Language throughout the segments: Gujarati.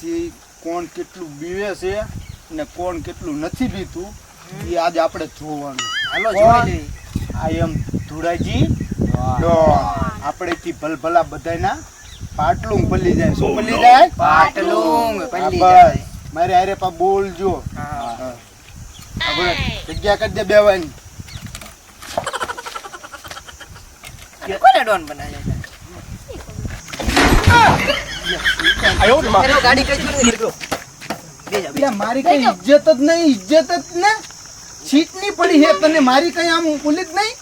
આજથી કોણ કેટલું બીવે છે ને કોણ કેટલું નથી બીતું એ આજ આપણે જોવાનું. હાલો? જોઈ. આ એમ ધુડાજી આપણે થી ભલભલા બધાના પાટલું ભલી જાય. શું ભલી જાય? પાટલું પલ્લી જાય. મારે અરે પા બોલજો. જગ્યા કરી દે બેવાની. કોને ડોન બનાવ્યા ગાડી કઈ છોડી દીધો. બે જાઓ, બે એટલે મારી કઈ ઇજ્જત જ નહીં ઇજ્જત જ ને છીટની પડી હે તને મારી કઈ આમ ભૂલી જ નહીં?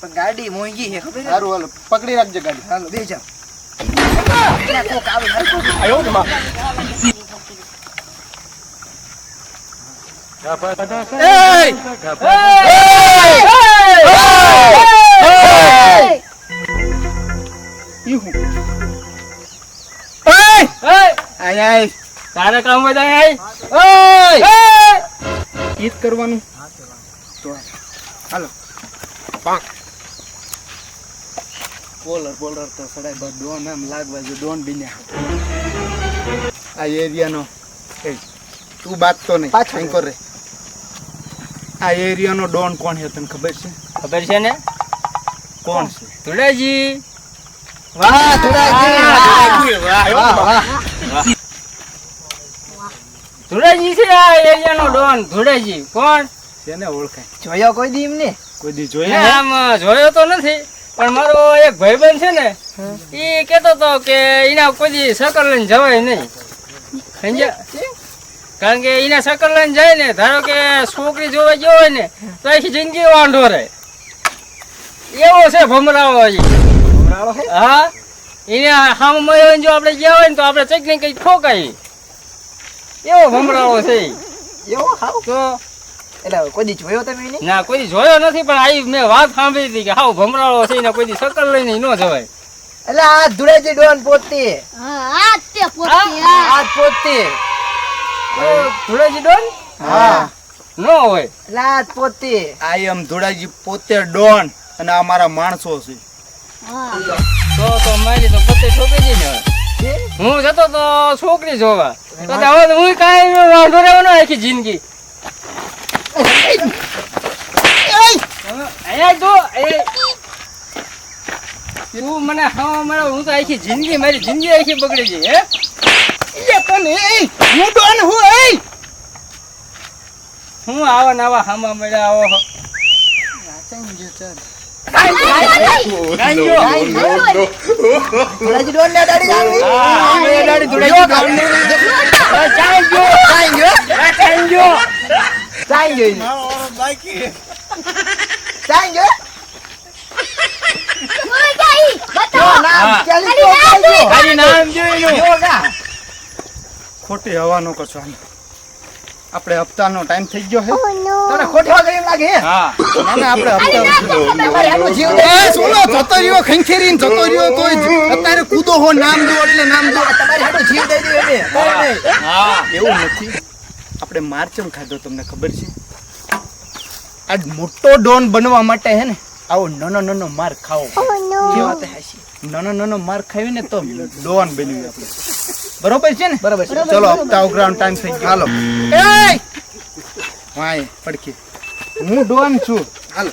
પણ ગાડી મોંઘી છે ખબર સારું હાલો પકડી રાખજો ગાડી. હાલો બે જાઓ ત્યાં આય તારે કામ આય ઓય! ઈદ કરવાનું. તો હાલો. બોલર બોલર તો સડાય બસ ડોન એમ લાગવા જો ડોન બીન્યા આ એરિયાનો. એ તું બાત તો નહીં. પાછો. પાછો રે આ એરિયાનો ડોન કોણ છે તને ખબર છે? ખબર છે ને? કોણ છે? ધુડાજી. વાહ ધુરાજી, વાહ. વાહ, વાહ. છે આ એરિયાનો ડોન ધુડાજી કોણ? તેને ઓળખાય. જોયો કોઈ દી એમને? કોઈ દી જોયો આમ જોયો તો નથી પણ મારો એક ભાઈબંધ છે ને એ કેતો તો કે એના કોઈ દી સકર લઈને જવાય નહીં. સમજ્યા? કારણ કે એના સકર લઈને જાય ને ધારો કે છોકરી જોવા ગયો હોય ને તો આખી જિંદગી વાંઢો રહે. એવો છે ભમરાવો. હા? એને હામમાં જો આપણે ગયા હોય ને તો આપણે ચેક ને કંઈક ઠોકાય એવો ભમરાવો છે એવો હાવ? તો એટલે કોઈ દી જોયો તમે એને? ના કોઈ દી જોયો નથી પણ આઈ મેં વાત સાંભળી હતી કે હાવ ભમરાળો છે ને કોઈ દી સકલ લઈને ન જવાય. એટલે આ ધુળેજી ડોન પોતે. હા આ તે પોતી આ આ પોતે. ધુળેજી ડોન? હા. નો હોય. એટલે આ પોતે. આઈ એમ ધોડાજી પોતે ડોન અને આ મારા માણસો છે. હા. તો તો મારી તો પોતે છોકરી ને હું જતો તો છોકરી જોવા. તો હું કાંઈ વાંધો રહેવાનો આખી જિંદગી. અહીંયા તું મને હા મારે હું તો આખી જિંદગી મારી જિંદગી આખી બગડી ગઈ હે? એ તને એ હું ડોન હું એ હું આવા નવા હામા મળ્યા આવો ચાલ ખોટી હવાનો કશો. આપણે હપ્તાનો ટાઈમ થઈ ગયો છે. તને ખોટવા ગઈ એમ લાગે હે? હા. ના આપણે હપ્તા. જીવ દે. એ સોલો જતો રહ્યો ખંખેરીને જતો રહ્યો તોય અત્યારે કૂદો હો નામ દો એટલે નામ દો. તમારે આટલું જીવ દઈ દે એને. હા. એવું નથી. આપણે મારચમ ખાધો તમને ખબર છે? આ મોટો ડોન બનવા માટે હે ને આવો નાનો નાનો માર ખાવો. જે વાત હાચી. નાનો નાનો માર ખાવીને તો ડોન બન્યું આપણે. બરોબર છે ને? બરોબર છે. ચલો હપ્તા ઉઘરાવાનો ટાઈમ થઈ ગયો. હાલો. એય! વાય પડકી હું ડોન છું. હાલો.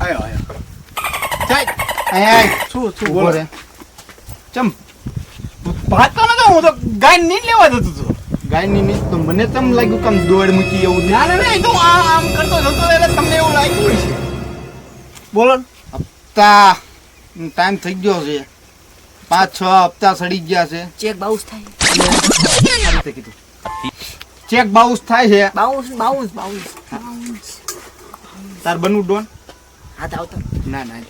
આયો આયો. ચાલ. આય આય. શું શું બોલો? રે. ચમ ભાત તો નતો હું તો ગાય નીટ લેવા જતો હતો. ગાયની નીચ તો મને તમ લાગ્યું કે આમ દોડ મૂકી એવું ના ના ના તો આમ કરતો જતો એટલે તમને એવું લાગ્યું છે બોલો. હપ્તા. ટાઈમ થઈ ગયો છે. પાંચ છ હપ્તા સડી ગયા છે. ચેક બાઉન્સ થાય. આ કીધું ચેક બાઉન્સ થાય છે. બાઉન્સ બાઉન્સ બાઉન્સ તાર બનવું ડોન? હાથ આવતો ના ના.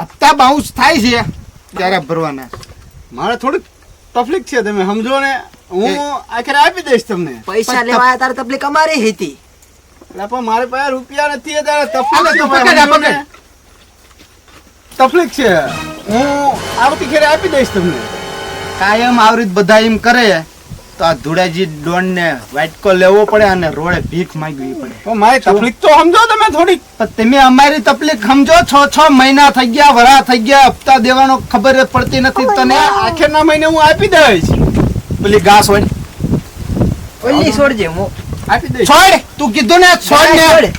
હપ્તા બાઉન્સ થાય છે ત્યારે ભરવાના મારે થોડીક તકલીફ છે તમે સમજો ને. હું આખરે આપી દઈશ તમને. પૈસા લેવા તારે તકલીફ અમારી હતી. એટલે પણ મારી પાસે રૂપિયા નથી ત્યારે આલે તકલીફ તું તો પકડ આ સમજો ને. તકલીફ છે. હું આવતી ઘેરે આપી દઈશ તમને. કાયમ આવરીત બધા એમ કરે તો આ ધુડાજી ડોન ને વાટકો લેવો પડે અને રોડે ભીખ માંગવી પડે. તો મારી તકલીફ તો સમજો તમે થોડીક. પણ તમે અમારી તકલીફ સમજો છ છ મહિના થઈ ગયા વરા થઈ ગયા હપ્તા દેવાનો ખબર જ પડતી નથી તને. આખેરના મહિને હું આપી દઈશ. પેલી ઘાસ હોય ઓલી છોડજે હું આપી દઈશ. છોડ! તું કીધું ને છોડ ને.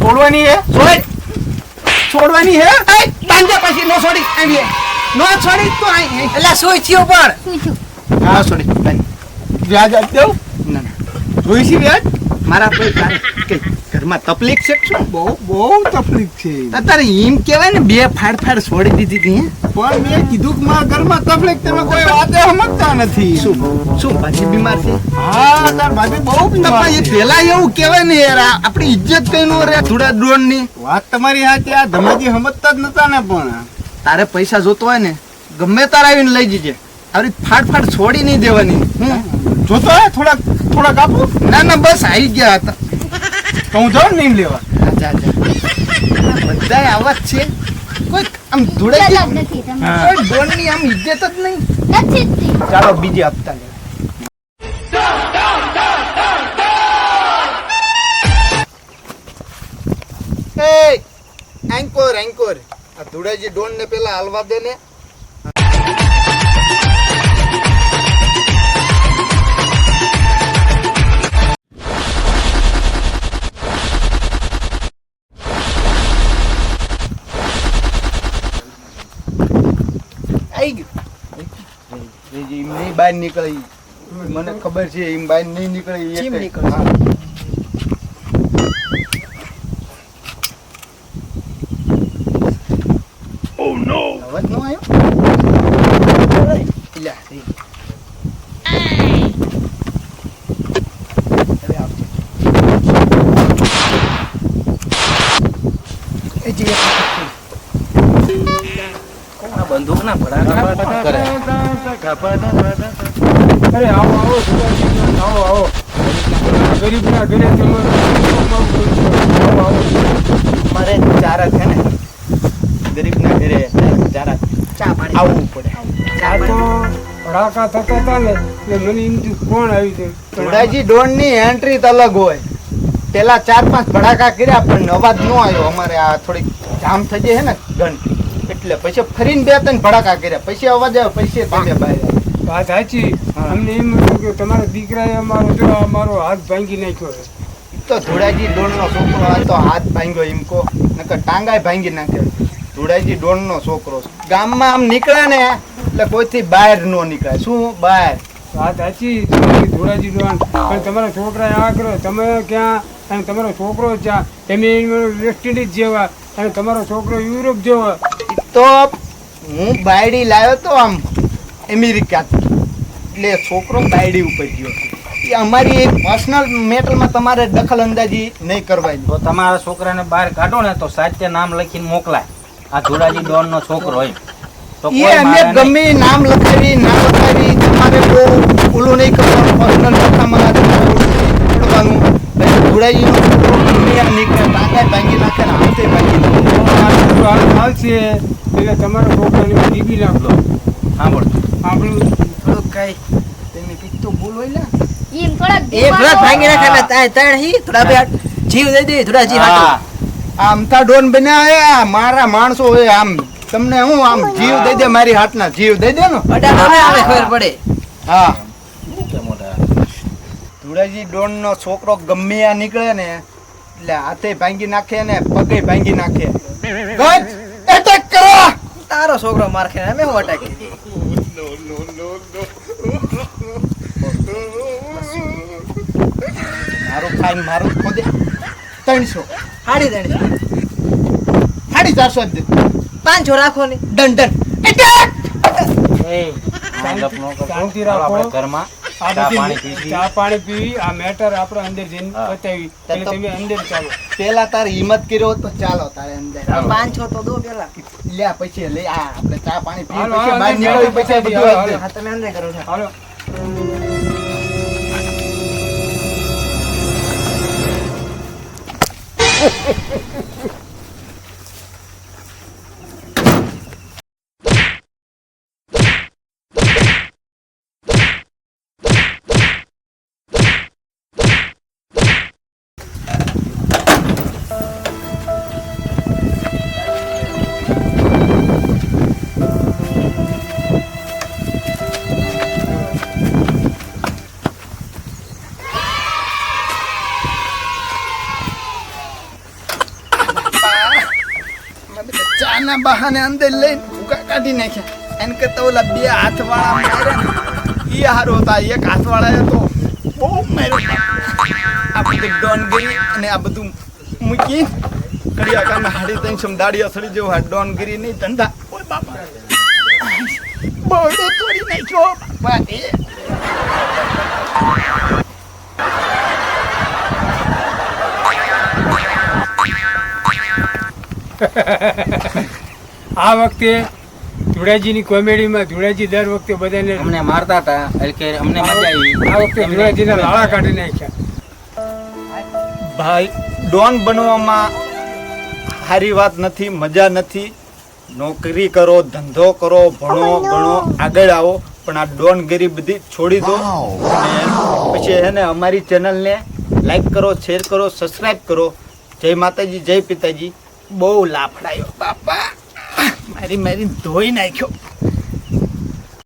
છોડવાની હે છોડ! છોડવાની હે? બાંધે પછી નો છોડી આવી નો છોડી તો આઈ એટલે સોઈ થયો પણ. હા છોડી. વ્યાજ આપી દઉં ના ના. જોઈશી વ્યાજ? મારા કોઈ કઈ ઘરમાં તકલીફ છે શું? બહુ બહુ તકલીફ છે. અત્યારે એમ કહેવાય ને બે ફાડ ફાડ છોડી દીધી હતી પણ મેં કીધું કે મારા ઘરમાં તકલીફ તમે કોઈ વાતે સમજતા નથી. શું શું ભાજી બીમાર છે? હા તાર ભાજી બહુ બીમાર છે. પેલા એવું કહેવાય ને યાર આપણી ઇજ્જત કઈ નો રે થોડા ડ્રોનની? વાત તમારી સાચી આ ધમાજી સમજતા જ નતા ને પણ. તારે પૈસા જોતો હોય ને ગમે તારે આવીને લઈ જજે. આવી ફાડ ફાડ છોડી નહીં દેવાની. હું જોતો હોય થોડાક થોડાક આપો. ના ના બસ આવી ગયા હતા. તો હું જાઉં ને નહીં લેવા? જા જા બધાય આવા જ છે. કોઈ આમ ધૂળે નથી કોઈ ડોનની આમ ઇજ્જત જ નહીં. નથી ચાલો બીજી હપ્તા લે એ એન્કોર એન્કોર આ ધુડાજી ડોન ને પેલા હાલવા દે ને. એમ બહાર નીકળી મને ખબર છે એમ બહાર નહીં નીકળી ચીમ એકેય. નીકળશે. હા. અવાજ નો આવ્યો ઈલા, એ. હવે આવશે. એ જે આ બંદૂક ના ભડાકા કરે. અરે આવો આવો આવો આવો. ગરીબના ઘરે મારે ચારા છે ને. ગરીબના ઘરે ચારા ચા આવવું પડે. આ તો ભડાકા થતા હતા ને મને એમ કોણ આવી છે ધોડાજી ડોનની એન્ટ્રી અલગ હોય. પેલા ચાર પાંચ ભડાકા કર્યા પણ અવાજ નો આવ્યો. અમારે આ થોડીક જામ થઈ જાય છે ને ગન એટલે પછી ફરીને બે ત્રણ ભડાકા કર્યા. પછી અવાજ આવ્યો પછી તમે બહાર વાત સાચી. અમને એમ હતું કે તમારા દીકરાએ અમારો જો અમારો હાથ ભાંગી નાખ્યો છે. તો ધોળાજી ડોળનો છોકરો આ તો હાથ ભાંગ્યો એમ કો નકર ટાંગાય ભાંગી નાખે ધોળાજી ડોળનો છોકરો. ગામમાં આમ નીકળે ને એટલે કોઈથી બહાર ન નીકળે. શું બહાર? વાત સાચી. ધોળાજી ડોન પણ તમારા છોકરાએ આ કર્યો. તમે ક્યાં? અને તમારો છોકરો જ્યાં તમે વેસ્ટ ઇન્ડિઝ જેવા. અને તમારો છોકરો યુરોપ જેવો. તો હું બાયડી લાવ્યો તો આમ અમેરિકા એટલે છોકરો બાયડી ઉપર ગયો એ અમારી એક પર્સનલ મેટરમાં તમારે દખલ અંદાજી નહીં કરવાની. તો તમારા છોકરાને બહાર કાઢો ને તો સાચે નામ લખીને મોકલાય. આ ધોરાજી ડોન નો છોકરો હોય તો એ અમે ગમે નામ લખાવી ના લખાવી તમારે બહુ ઓલું નહીં કરવાનું. પર્સનલ માથામાં પડવાનું ધોળાજીનો છોકરો નીકળે ભાંગી નાખે ને હાથે ભાંગી નાખે આ છોકરો હાલ એટલે તમારા પોતાની દીબી નાખો સાંભળ આપણું થોડુંક કઈ તેને કંઈક ભૂલ બોલો ને. એમ થોડાક એ થોડા ભાંગી નાખે તાય તાણ હી થોડા બે જીવ દઈ દે થોડા જીવ હા. આમ તા ડોન બન્યા મારા માણસો હોય આમ તમને હું આમ જીવ દઈ દે મારી હાથના જીવ દઈ દે ને. આવે ખબર પડે. હા. ધુળાજી ડોન નો છોકરો ગમે આ નીકળે ને એટલે હાથે ભાંગી નાખે ને પગે ભાંગી નાખે. ગજ! કરો! તારો છોકરો મારખે અમે હું અટાકી મારું ખાઈ મારું ખોદે. ત્રણસો. હાડી ત્રણસો. સાડી ચારસો જ દે. પાંચસો રાખો ને. Done done. એટેક ઘરમાં આ ચા બધી પાણી પીવી. ચા પાણી પીવી આ મેટર આપણે અંદર જઈને હા. પતાવી. એટલે તમે અંદર ચાલો. પેલા તારે હિંમત કર્યો હોત તો ચાલો તારે અંદર. પાંચ પાંચસો તો દો પેલા. લ્યા પછી લે આ આપણે ચા પાણી પી પછી બહાર નીકળી પછી બધું તમે અંદર કરો છો. હાલો. બહાને અંદર લઈને ભૂકા કાઢી નાખ્યા. એને કરતા ઓલા બે હાથવાળા માર્યા એ હારો હતા, એક હાથવાળાએ તો બહુ માર્યો. આ બધી ડોનગીરી અને આ બધું મૂકી કડિયા કામે હાડી તઈ સમ દાડી અસળી જેવું ડોન ડોનગીરી નહીં ધંધા. ઓય બાપા. બહુ તોડી નાખ્યો. બાપા આ વખતે ધુળાજીની કોમેડીમાં ધુળાજી દર વખતે બધાને અમને મારતા હતા એટલે કે અમને મજા આવી. આ વખતે ધુળાજીના લાળા કાઢી નાખ્યા. ભાઈ ડોન બનવામાં સારી વાત નથી મજા નથી. નોકરી કરો ધંધો કરો ભણો ભણો આગળ આવો. પણ આ ડોનગીરી બધી છોડી દો. અને પછી એને ને અમારી ચેનલને લાઈક કરો શેર કરો સબસ્ક્રાઈબ કરો. જય માતાજી જય પિતાજી. બહુ લાફડાયો બાપા. મારી મારી ધોઈ નાખ્યો.